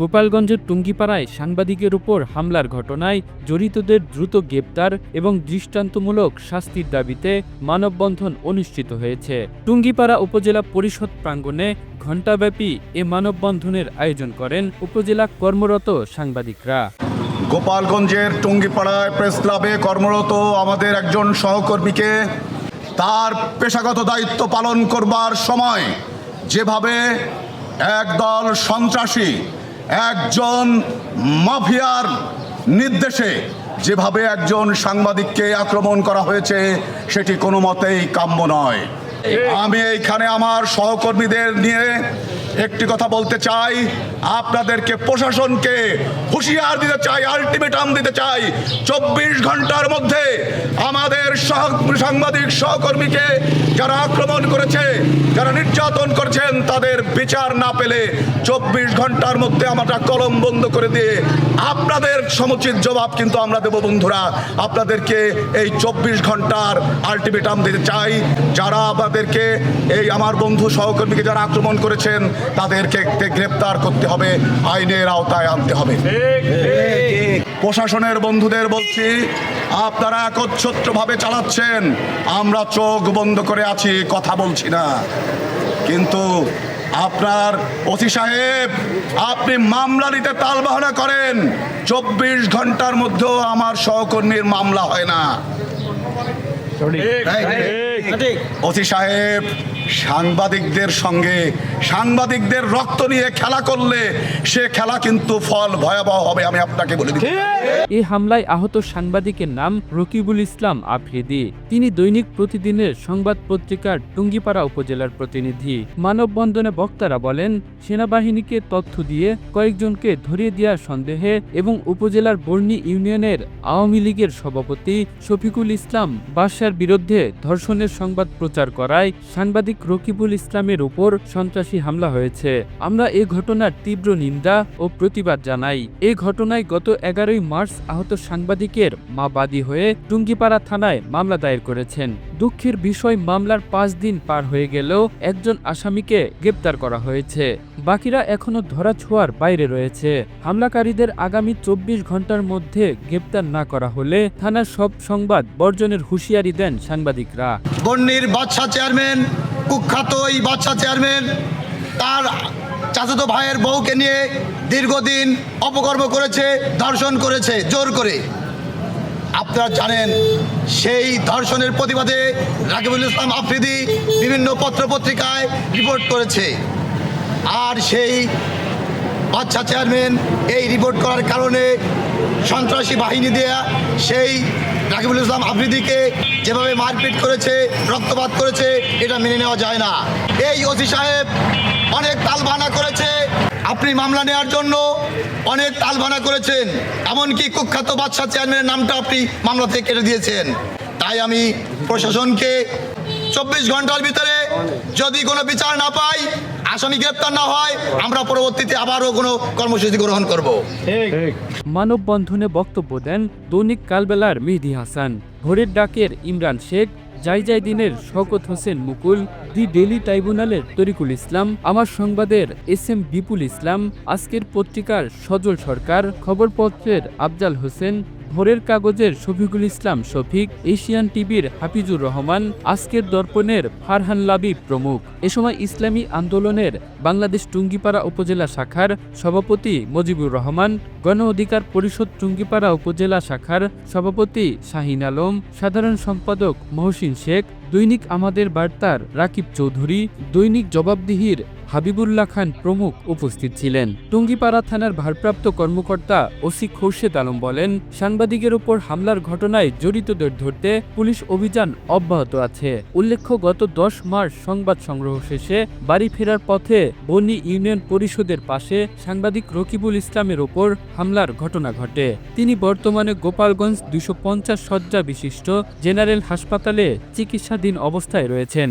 গোপালগঞ্জের টুঙ্গিপাড়ায় সাংবাদিকের উপর হামলার ঘটনায় জড়িতদের দ্রুত গ্রেপ্তার এবং দৃষ্টান্তমূলক শাস্তির দাবিতে মানববন্ধন অনুষ্ঠিত হয়েছে। টুঙ্গিপাড়া উপজেলা পরিষদ প্রাঙ্গণে ঘণ্টাব্যাপী এ মানববন্ধনের আয়োজন করেন উপজেলা কর্মরত সাংবাদিকরা। গোপালগঞ্জের টুঙ্গিপাড়ায় প্রেস ক্লাবে কর্মরত আমাদের একজন সহকর্মীকে তার পেশাগত দায়িত্ব পালন করবার সময় যেভাবে একদল সন্ত্রাসী একজন মাফিয়ার নির্দেশে যেভাবে একজন সাংবাদিককে আক্রমণ করা হয়েছে, সেটি কোনো মতেই কাম্য নয়। আমি এইখানে আমার সহকর্মীদের নিয়ে একটি কথা বলতে চাই। আপনাদেরকে প্রশাসনকে হুঁশিয়ার দিতে চাই, আলটিমেটাম দিতে চাই। চব্বিশ ঘণ্টার মধ্যে আমাদের সাংবাদিক সহকর্মীকে যারা আক্রমণ করেছে যারা নির্যাতন করছেন তাদের বিচার না পেলে চব্বিশ ঘণ্টার মধ্যে আমরা কলম বন্ধ করে দিয়ে আপনাদের সমুচিত জবাব কিন্তু আমরা দেব বন্ধুরা। আপনাদেরকে এই চব্বিশ ঘণ্টার আলটিমেটাম দিতে চাই। যারা আমাদেরকে এই আমার বন্ধু সহকর্মীকে যারা আক্রমণ করেছেন তাদেরকে গ্রেপ্তার করতে হবে আইনের আওতায় আনতে হবে। প্রশাসনের বন্ধুদের বলছি আপনারা একচ্ছত্রভাবে চালাচ্ছেন। আমরা চোখ বন্ধ করে আছি কথা বলছি না। কিন্তু আপনার অতি সাহেব আপনি মামলা নিতে তালবাহনা করেন। চব্বিশ ঘণ্টার মধ্যেও আমার সহকর্মীর মামলা হয় না। অতি সাহেব সাংবাদিকদের সঙ্গে সাংবাদিকদের রক্ত নিয়ে খেলা করলে সে খেলা কিন্তু ফল ভয়াবহ হবে, আমি আপনাকে বলে দিচ্ছি। এই হামলায় আহত সাংবাদিকের নাম রকিবুল ইসলাম আফ্রিদি। তিনি দৈনিক প্রতিদিনের সংবাদ পত্রিকার টুঙ্গিপাড়া উপজেলার প্রতিনিধি। মানববন্ধনে বক্তারা বলেন, সেনাবাহিনীকে তথ্য দিয়ে কয়েকজনকে ধরিয়ে দেওয়ার সন্দেহে এবং উপজেলার বর্ণি ইউনিয়নের আওয়ামী লীগের সভাপতি শফিকুল ইসলাম বাদশার বিরুদ্ধে ধর্ষণের সংবাদ প্রচার করায় সাংবাদিক রকিবুল ইসলামের উপর সন্ত্রাসী হামলা হয়েছে। আমরা এ ঘটনার তীব্র নিন্দা ও প্রতিবাদ জানাই। এ ঘটনায় গত এগারোই মার্চ আহত সাংবাদিকের মা বাদী হয়ে টুঙ্গিপাড়া থানায় মামলা দায়ের করেছেন। দুঃখের বিষয় মামলার পাঁচ দিন পার হয়ে গেলেও একজন আসামিকে গ্রেপ্তার করা হয়েছে। বাকিরা এখনও ধরা ছোঁয়ার বাইরে রয়েছে। হামলাকারীদের আগামী চব্বিশ ঘণ্টার মধ্যে গ্রেপ্তার না করা হলে থানার সব সংবাদ বর্জনের হুঁশিয়ারি দেন সাংবাদিকরা। বন্যির বাদশা চেয়ারম্যান, কুখ্যাত এই বাদশা চেয়ারম্যান, তার চাচাতো ভাইয়ের বউকে নিয়ে দীর্ঘদিন অপকর্ম করেছে, ধর্ষণ করেছে, জোর করে। আপনারা জানেন, সেই ধর্ষণের প্রতিবাদে রাকিবুল ইসলাম আফ্রিদি বিভিন্ন পত্রপত্রিকায় রিপোর্ট করেছে। আর সেই বাচ্চা চেয়ারম্যান এই রিপোর্ট করার কারণে সন্ত্রাসী বাহিনী দেয়া সেই রাকিবুল ইসলাম আফ্রিদিকে যেভাবে মারপিট করেছে, রক্তপাত করেছে, এটা মেনে নেওয়া যায় না। এই ওসি সাহেব অনেক তালবানা করেছে আপনি মামলা নেওয়ার জন্য অনেক তালবানা করেছেন, এমনকি কুখ্যাত বাদশাহ চেয়ারম্যানের নামটা আপনি মামলা থেকে কেটে দিয়েছেন। তাই আমি প্রশাসনকে চব্বিশ ঘণ্টার ভিতরে যদি কোনো বিচার না পাই, আসামি গ্রেপ্তার না হয়, আমরা পরবর্তীতে আবারও কোনো কর্মসূচি গ্রহণ করব। মানববন্ধনে বক্তব্য দেন দৈনিক কালবেলার মেহেদি হাসান। ভোরের ডাকের ইমরান শেখ জাইজাই দিনের শওকত হোসেন মুকুল, দি ডেলি ট্রাইব্যুনালের তরিকুল ইসলাম, আমার সংবাদের এস এম বিপুল ইসলাম, আজকের পত্রিকার সজল সরকার, খবরপত্রের আফজাল হোসেন ভোরের কাগজের শফিকুল ইসলাম শফিক, এশিয়ান টিভির হাফিজুর রহমান, আজকের দর্পণের ফারহান লাবিব প্রমুখ। এ সময় ইসলামী আন্দোলনের বাংলাদেশ টুঙ্গিপাড়া উপজেলা শাখার সভাপতি মজিবুর রহমান, গণ অধিকার পরিষদ টুঙ্গিপাড়া উপজেলা শাখার সভাপতি শাহিন আলম, সাধারণ সম্পাদক মহসিন শেখ, দৈনিক আমাদের বার্তার রাকিব চৌধুরী, দৈনিক জবাবদিহির হাবিবুল্লাহ খান প্রমুখ উপস্থিত ছিলেন। টুঙ্গিপাড়া থানার ভারপ্রাপ্ত কর্মকর্তা ওসি খোরশেদ আলম বলেন, সাংবাদিকের উপর হামলার ঘটনায় জড়িতদের ধরতে পুলিশ অভিযান অব্যাহত আছে। উল্লেখ্য, গত দশ মার্চ সংবাদ সংগ্রহ শেষে বাড়ি ফেরার পথে বনি ইউনিয়ন পরিষদের পাশে সাংবাদিক রকিবুল ইসলামের ওপর হামলার ঘটনা ঘটে। তিনি বর্তমানে গোপালগঞ্জ দুশো পঞ্চাশ শয্যা বিশিষ্ট জেনারেল হাসপাতালে চিকিৎসাধীন অবস্থায় রয়েছেন।